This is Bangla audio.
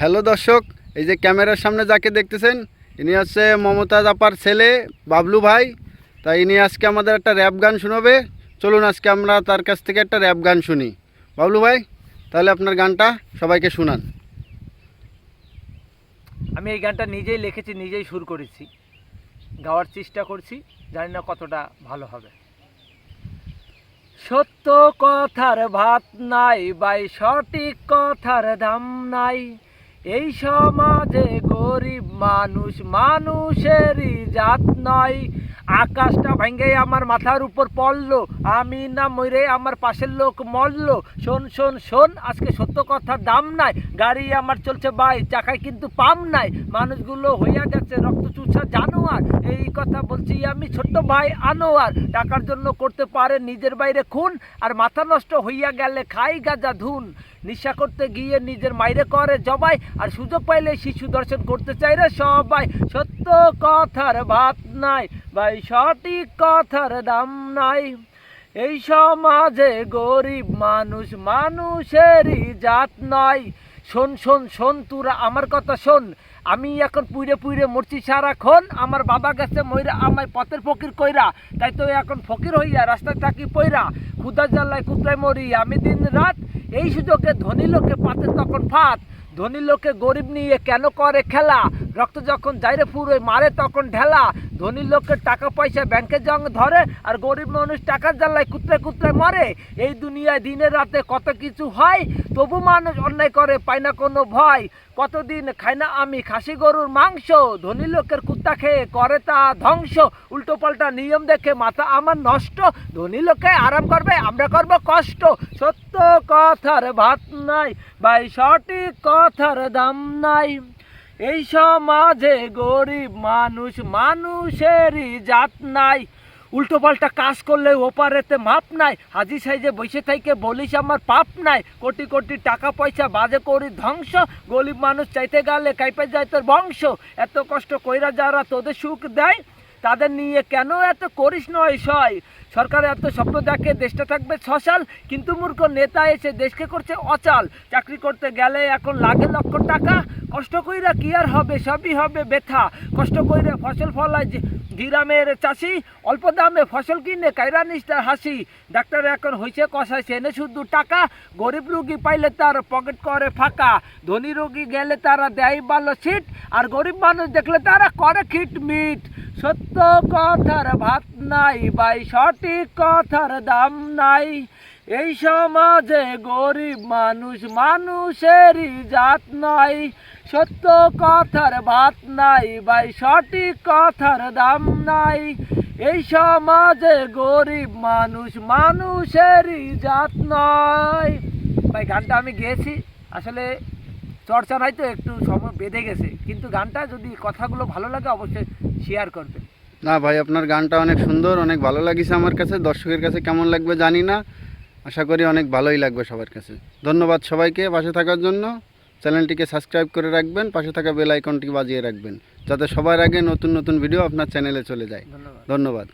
হ্যালো দর্শক, এই যে ক্যামেরার সামনে যাকে দেখতেছেন, ইনি হচ্ছে মমতাজ আপার ছেলে, বাবলু ভাই। তাই ইনি আজকে আমাদের একটা র্যাপ গান শোনাবে। চলুন আজকে আমরা তার কাছ থেকে একটা র্যাপ গান শুনি। বাবলু ভাই, তাহলে আপনার গানটা সবাইকে শোনান। আমি এই গানটা নিজেই লিখেছি, নিজেই সুর করেছি। গাওয়ার চেষ্টা করছি, জানি না কতটা ভালো হবে। সত্য কথার ভাত নাই বাই সঠিক কথার দাম নাই। এই সমাজে গরিব মানুষ, মানুষেরই জাত নয় আকাশটা ভেঙে আমার মাথার উপর পড়ল, আমি না মরে আমার পাশের লোক মরলো। শোন শোন শোন, আজকে সত্য কথার দাম নাই, গাড়ি আমার চলছে বাই চাকায় কিন্তু পাম নাই। মানুষগুলো হইয়া গেছে, রক্ত চুষা জানোয়ার। এই কথা বলছি আমি ছোট্ট ভাই আনোয়ার, টাকার জন্য করতে পারে নিজের বাইরে খুন, আর মাথা নষ্ট হইয়া গেলে খাই গাজা ধুন। নিশা করতে গিয়ে নিজের মাইরে করে জবাই, আর সুযোগ পাইলে শিশু দর্শন করতে চাই রে সবাই। সত্য কথার ভাত নাই, ভাই, সঠিক কথার দাম নাই। এই সমাজে গরিব মানুষ, মানুষেরই জাত নাই। শোন শোন শোন, তোরা আমার কথা শোন। আমি এখন পুইরে পুইরে মরছি সারাক্ষণ, আমার বাবা গেছে ময়রা আমায় পথের ফকির কইরা। তাই তো এখন ফকির হইয়া রাস্তায় থাকি পইরা। ক্ষুদা জ্বালায় কুত্রায় মরি, আমি দিন রাত এই সুযোগে ধনী লোকে পাতে তখন ফাত ধনী লোকে গরিব নিয়ে কেন করে খেলা? রক্ত যখন যাইরে ফুরোয় মারে তখন ঢেলা। ধনী লোকের টাকা পয়সা ব্যাংকে জং ধরে আর গরিব মানুষ টাকার জ্বালায় কুত্রে কুত্রে মরে। এই দুনিয়ায় দিনে রাতে কত কিছু হয়, তবু মানুষ অন্যায় করে, পায় না কোনো ভয়। কতদিন খাই না আমি খাসি গরুর মাংস। ধনী লোকের কুত্তা খেয়ে করে তা ধ্বংস। উল্টো পাল্টা নিয়ম দেখে মাথা আমার নষ্ট। ধনী লোকে আরাম করবে, আমরা করব কষ্ট। সত্য কথার ভাত নাই, ভাই সঠিক কথার দাম নাই। এই সমাজে গরিব মানুষ মানুষেরই জাত নাই। উল্টো পাল্টা কাজ করলে ওপারেতে মাপ নাই। হাজি সাইজে বসে থেকে বলিস, আমার পাপ নাই। কোটি কোটি টাকা পয়সা বাজে করি ধ্বংস। গরিব মানুষ চাইতে গেলে কাইপে যায় তোর বংশ। এত কষ্ট কইরা যারা তোদের সুখ দেয় তাদের নিয়ে কেন এত করিস নয় সয়? সরকার এত স্বপ্ন দেখে দেশটা থাকবে ছসাল কিন্তু মূর্খ নেতা এসে দেশকে করছে অচাল। চাকরি করতে গেলে এখন লাগে লক্ষ টাকা, কষ্ট কইরা কি আর হবে? সবই হবে ব্যথা কষ্ট কইরা ফসল ফলায় গ্রামের চাষি, অল্প দামে ফসল কিনে কাইরা নিষ্ঠার হাসি। ডাক্তার এখন হয়েছে কষায় সেনে শুধু টাকা। গরিব রুগী পাইলে তার পকেট করে ফাঁকা। ধনী রুগী গেলে তারা দেয় ভালো সিট, আর গরিব মানুষ দেখলে তারা করে খিট মিট সত্য কথার ভাত নাই, ভাই, সঠিক কথার দাম নাই। এই সমাজে গরিব মানুষ মানুষেরই জাত নয় সত্য কথার ভাত নাই, ভাই, সঠিক কথার দাম নাই। এই সমাজে গরিব মানুষ মানুষেরই জাত নয় ভাই, গানটা আমি গেয়েছি। আসলে চর্চা নাই তো, একটু সময় বেঁধে গেছে। কিন্তু গানটা যদি কথাগুলো ভালো লাগে, অবশ্যই শেয়ার করবেন। না ভাই আপনার গানটা অনেক সুন্দর অনেক ভালো লাগিছে আমার কাছে। দর্শকের কাছে কেমন লাগবে জানি না। আশা করি অনেক ভালোই লাগবে সবার কাছে। ধন্যবাদ সবাইকে পাশে থাকার জন্য। চ্যানেলটিকে সাবস্ক্রাইব করে রাখবেন পাশে থাকা বেল আইকনটি বাজিয়ে রাখবেন যাতে সবার আগে নতুন নতুন ভিডিও আপনার চ্যানেলে চলে যায়। ধন্যবাদ। ধন্যবাদ।